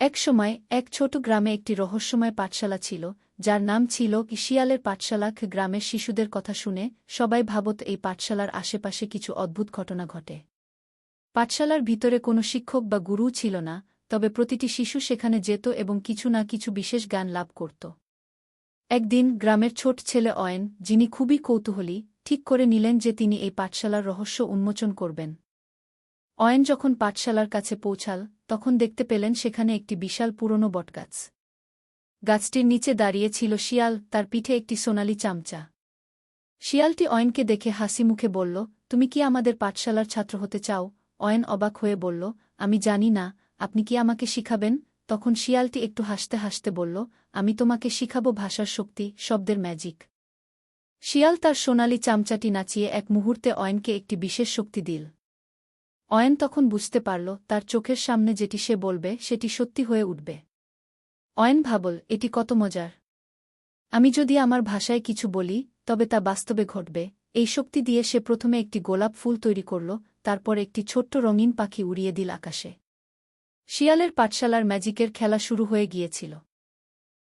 এক সময় এক ছোট গ্রামে একটি রহস্যময় পাঠশালা ছিল, যার নাম ছিল শিয়ালের পাঠশালা গ্রামের শিশুদের কথা শুনে সবাই ভাবত এই পাঠশালার আশেপাশে কিছু অদ্ভুত ঘটনা ঘটে। পাঠশালার ভিতরে কোনো শিক্ষক বা গুরুও ছিল না, তবে প্রতিটি শিশু সেখানে যেত এবং কিছু না কিছু বিশেষ জ্ঞান লাভ করত। একদিন গ্রামের ছোট ছেলে অয়েন, যিনি খুবই কৌতূহলী, ঠিক করে নিলেন যে তিনি এই পাঠশালার রহস্য উন্মোচন করবেন। অয়েন যখন পাঠশালার কাছে পৌঁছাল, তখন দেখতে পেলেন সেখানে একটি বিশাল পুরনো বটগাছ। গাছটির নিচে দাঁড়িয়ে ছিল শিয়াল, তার পিঠে একটি সোনালি চামচা। শিয়ালটি অয়েনকে দেখে হাসি মুখে বলল, তুমি কি আমাদের পাঠশালার ছাত্র হতে চাও? অয়েন অবাক হয়ে বলল, আমি জানি না, আপনি কি আমাকে শিখাবেন? তখন শিয়ালটি একটু হাসতে হাসতে বলল, আমি তোমাকে শিখাবো ভাষার শক্তি, শব্দের ম্যাজিক। শিয়াল তার সোনালি চামচাটি নাচিয়ে এক মুহূর্তে অয়েনকে একটি বিশেষ শক্তি দিল। অয়েন তখন বুঝতে পারল তার চোখের সামনে যেটি সে বলবে সেটি সত্যি হয়ে উঠবে। অয়েন ভাবল, এটি কত মজার। আমি যদি আমার ভাষায় কিছু বলি, তবে তা বাস্তবে ঘটবে। এই শক্তি দিয়ে সে প্রথমে একটি গোলাপ ফুল তৈরি করল, তারপর একটি ছোট্ট রঙিন পাখি উড়িয়ে দিল আকাশে। শিয়ালের পাঠশালার ম্যাজিকের খেলা শুরু হয়ে গিয়েছিল।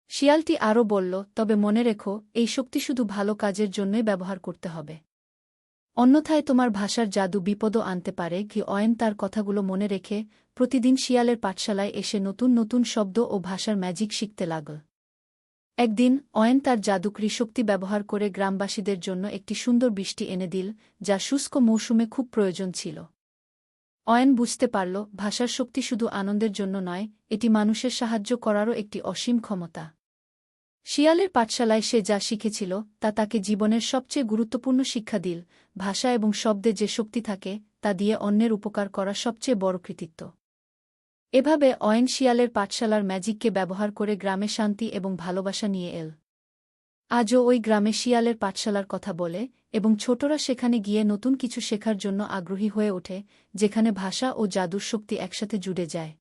শিয়ালটি আরও বলল, তবে মনে রেখো, এই শক্তি শুধু ভালো কাজের জন্যই ব্যবহার করতে হবে। অন্যথায় তোমার ভাষার জাদু বিপদও আনতে পারে কি অয়েন তার কথাগুলো মনে রেখে প্রতিদিন শিয়ালের পাঠশালায় এসে নতুন নতুন শব্দ ও ভাষার ম্যাজিক শিখতে লাগল একদিন অয়েন তার জাদুকরি শক্তি ব্যবহার করে গ্রামবাসীদের জন্য একটি সুন্দর বৃষ্টি এনে দিল, যা শুষ্ক মৌসুমে খুব প্রয়োজন ছিল। অয়েন বুঝতে পারল, ভাষার শক্তি শুধু আনন্দের জন্য নয়, এটি মানুষের সাহায্য করারও একটি অসীম ক্ষমতা। শিয়ালের পাঠশালায় সে যা শিখেছিল, তা তাকে জীবনের সবচেয়ে গুরুত্বপূর্ণ শিক্ষা দিল, ভাষা এবং শব্দে যে শক্তি থাকে, তা দিয়ে অন্যের উপকার করা সবচেয়ে বড় কৃতিত্ব। এভাবে অয়েন শিয়ালের পাঠশালার ম্যাজিককে ব্যবহার করে গ্রামে শান্তি এবং ভালোবাসা নিয়ে এল। আজও ওই গ্রামে শিয়ালের পাঠশালার কথা বলে এবং ছোটরা সেখানে গিয়ে নতুন কিছু শেখার জন্য আগ্রহী হয়ে ওঠে, যেখানে ভাষা ও জাদুর শক্তি একসাথে জুড়ে যায়।